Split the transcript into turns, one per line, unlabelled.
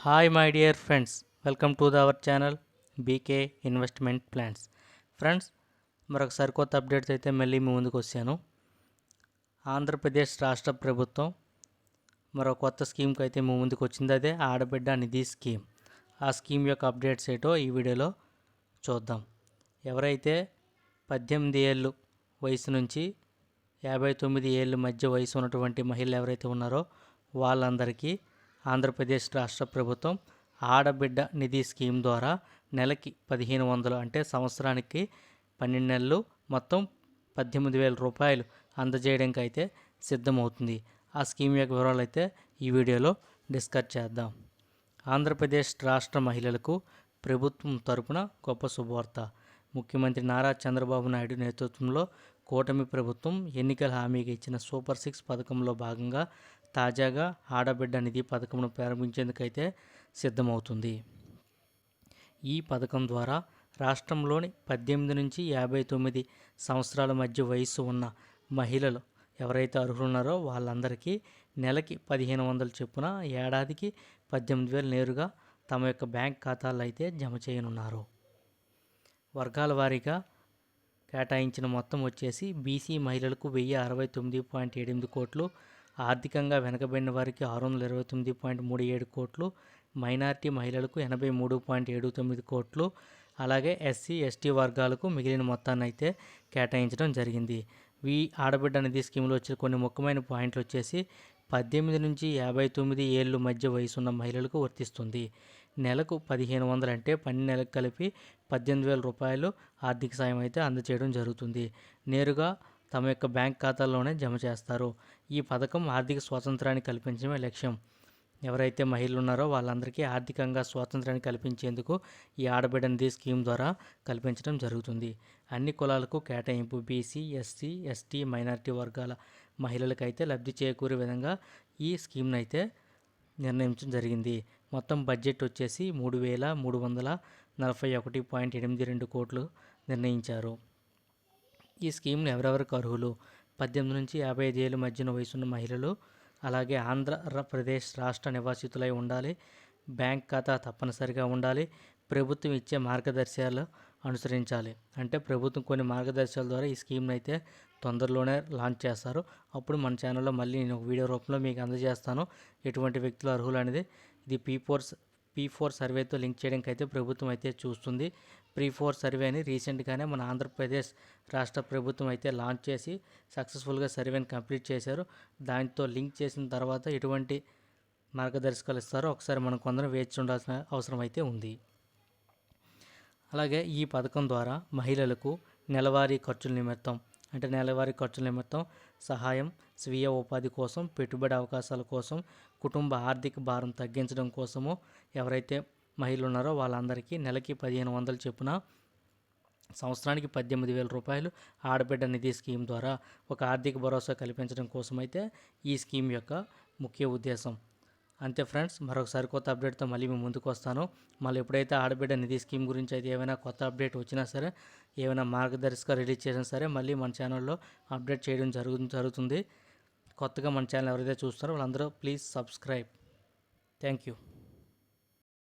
Hi my dear friends welcome to the our channel B K investment plans friends మరొక సరికొత్త updates అయితే మళ్ళీ మీ ముందుకు వచ్చాను. ఆంధ్రప్రదేశ్ రాష్ట్ర ప్రభుత్వం మరో కొత్త స్కీమ్కి అయితే మీ ముందుకు వచ్చింది. అదే ఆడబిడ్డ నిధి స్కీమ్ ఆ స్కీమ్ యొక్క అప్డేట్స్ ఏటో ఈ వీడియోలో చూద్దాం. ఎవరైతే పద్దెనిమిది ఏళ్ళు వయసు నుంచి యాభై తొమ్మిది ఏళ్ళ మధ్య వయసు ఉన్నటువంటి మహిళలు ఎవరైతే ఉన్నారో వాళ్ళందరికీ ఆంధ్రప్రదేశ్ రాష్ట్ర ప్రభుత్వం ఆడబిడ్డ నిధి స్కీమ్ ద్వారా నెలకి పదిహేను వందలు అంటే సంవత్సరానికి పన్నెండు నెలలు మొత్తం పద్దెనిమిది వేల రూపాయలు అందజేయడానికి అయితే సిద్ధమవుతుంది. ఆ స్కీమ్ యొక్క వివరాలు అయితే ఈ వీడియోలో డిస్కస్ చేద్దాం. ఆంధ్రప్రదేశ్ రాష్ట్ర మహిళలకు ప్రభుత్వం తరపున గొప్ప శుభవార్త. ముఖ్యమంత్రి నారా చంద్రబాబు నాయుడు నేతృత్వంలో కూటమి ప్రభుత్వం ఎన్నికల హామీగా ఇచ్చిన సూపర్ సిక్స్ పథకంలో భాగంగా తాజాగా ఆడబిడ్డ నిధి పథకంను ప్రారంభించేందుకైతే సిద్ధమవుతుంది. ఈ పథకం ద్వారా రాష్ట్రంలోని పద్దెనిమిది నుంచి యాభై తొమ్మిది సంవత్సరాల మధ్య వయస్సు ఉన్న మహిళలు ఎవరైతే అర్హులున్నారో వాళ్ళందరికీ నెలకి పదిహేను వందల చొప్పున ఏడాదికి పద్దెనిమిది వేలు నేరుగా తమ యొక్క బ్యాంక్ ఖాతాల్లో అయితే జమ చేయనున్నారు. వర్గాల వారీగా కేటాయించిన మొత్తం వచ్చేసి బీసీ మహిళలకు వెయ్యి అరవై తొమ్మిది పాయింట్ ఎనిమిది కోట్లు ఆర్థికంగా వెనకబడిన వారికి ఆరు వందల ఇరవై తొమ్మిది పాయింట్ మూడు ఏడు కోట్లు మైనార్టీ మహిళలకు ఎనభై మూడు పాయింట్ ఏడు తొమ్మిది కోట్లు అలాగే ఎస్సీ ఎస్టీ వర్గాలకు మిగిలిన మొత్తాన్ని అయితే కేటాయించడం జరిగింది. వి ఆడబిడ్డ నిధి స్కీమ్లో వచ్చిన కొన్ని ముఖ్యమైన పాయింట్లు వచ్చేసి పద్దెనిమిది నుంచి యాభై తొమ్మిది ఏళ్ళు మధ్య వయసున్న మహిళలకు వర్తిస్తుంది. నెలకు పదిహేను వందలు అంటే పన్నెండు నెలకు కలిపి పద్దెనిమిది వేల రూపాయలు ఆర్థిక సాయం అయితే అందచేయడం జరుగుతుంది. నేరుగా తమ యొక్క బ్యాంక్ ఖాతాల్లోనే జమ చేస్తారు. ఈ పథకం ఆర్థిక స్వాతంత్రాన్ని కల్పించడమే లక్ష్యం. ఎవరైతే మహిళలు ఉన్నారో వాళ్ళందరికీ ఆర్థికంగా స్వాతంత్రాన్ని కల్పించేందుకు ఈ ఆడబిడ్డ నిధి స్కీమ్ ద్వారా కల్పించడం జరుగుతుంది. అన్ని కులాలకు కేటాయింపు బీసీ ఎస్సీ ఎస్టీ మైనారిటీ వర్గాల మహిళలకైతే లబ్ధి చేకూరే విధంగా ఈ స్కీమ్ను అయితే నిర్ణయించడం జరిగింది. మొత్తం బడ్జెట్ వచ్చేసి మూడు వేల మూడు వందల నలభై ఒకటి పాయింట్ ఎనిమిది రెండు కోట్లు నిర్ణయించారు. ఈ స్కీమ్ను ఎవరెవరికి అర్హులు? పద్దెనిమిది నుంచి యాభై ఐదు ఏళ్ళ మధ్యన వయసున్న మహిళలు అలాగే ఆంధ్రప్రదేశ్ రాష్ట్ర నివాసితులై ఉండాలి బ్యాంక్ ఖాతా తప్పనిసరిగా ఉండాలి ప్రభుత్వం ఇచ్చే మార్గదర్శకాలు అనుసరించాలి. అంటే ప్రభుత్వం కొన్ని మార్గదర్శకాల ద్వారా ఈ స్కీమ్ని అయితే తొందరలోనే లాంచ్ చేస్తారు. అప్పుడు మన ఛానల్లో మళ్ళీ నేను ఒక వీడియో రూపంలో మీకు అందజేస్తాను. ఎటువంటి వ్యక్తులు అర్హులు అనేది ఇది పీ ఫోర్స్ పీ ఫోర్ సర్వేతో లింక్ చేయడానికి అయితే ప్రభుత్వం అయితే చూస్తుంది. ప్రీ ఫోర్ సర్వే అని రీసెంట్గానే మన ఆంధ్రప్రదేశ్ రాష్ట్ర ప్రభుత్వం అయితే లాంచ్ చేసి సక్సెస్ఫుల్గా సర్వేని కంప్లీట్ చేశారు. దానితో లింక్ చేసిన తర్వాత ఎటువంటి మార్గదర్శకాలు ఇస్తారో ఒకసారి మనం కొందరు వేచి ఉండాల్సిన అవసరం అయితే ఉంది. అలాగే ఈ పథకం ద్వారా మహిళలకు నెలవారీ ఖర్చుల నిమిత్తం అంటే నెలవారీ ఖర్చుల నిమిత్తం సహాయం స్వీయ ఉపాధి కోసం పెట్టుబడి అవకాశాల కోసం కుటుంబ ఆర్థిక భారం తగ్గించడం కోసము ఎవరైతే మహిళలు ఉన్నారో వాళ్ళందరికీ నెలకి పదిహేను వందలు చొప్పున సంవత్సరానికి పద్దెనిమిది వేల రూపాయలు ఆడబిడ్డ నిధి స్కీమ్ ద్వారా ఒక ఆర్థిక భరోసా కల్పించడం కోసమైతే ఈ స్కీమ్ యొక్క ముఖ్య ఉద్దేశం. అంతే ఫ్రెండ్స్ మరొకసారి కొత్త అప్డేట్తో మళ్ళీ మేము ముందుకు వస్తాను. మళ్ళీ ఎప్పుడైతే ఆడబిడ్డ నిధి స్కీమ్ గురించి అయితే ఏమైనా కొత్త అప్డేట్ వచ్చినా సరే ఏమైనా మార్గదర్శక రిలీజ్ చేసినా సరే మళ్ళీ మన ఛానల్లో అప్డేట్ చేయడం జరుగు జరుగుతుంది. కొత్తగా మన ఛానల్ ఎవరైతే చూస్తారో వాళ్ళందరూ ప్లీజ్ సబ్స్క్రైబ్. Thank you.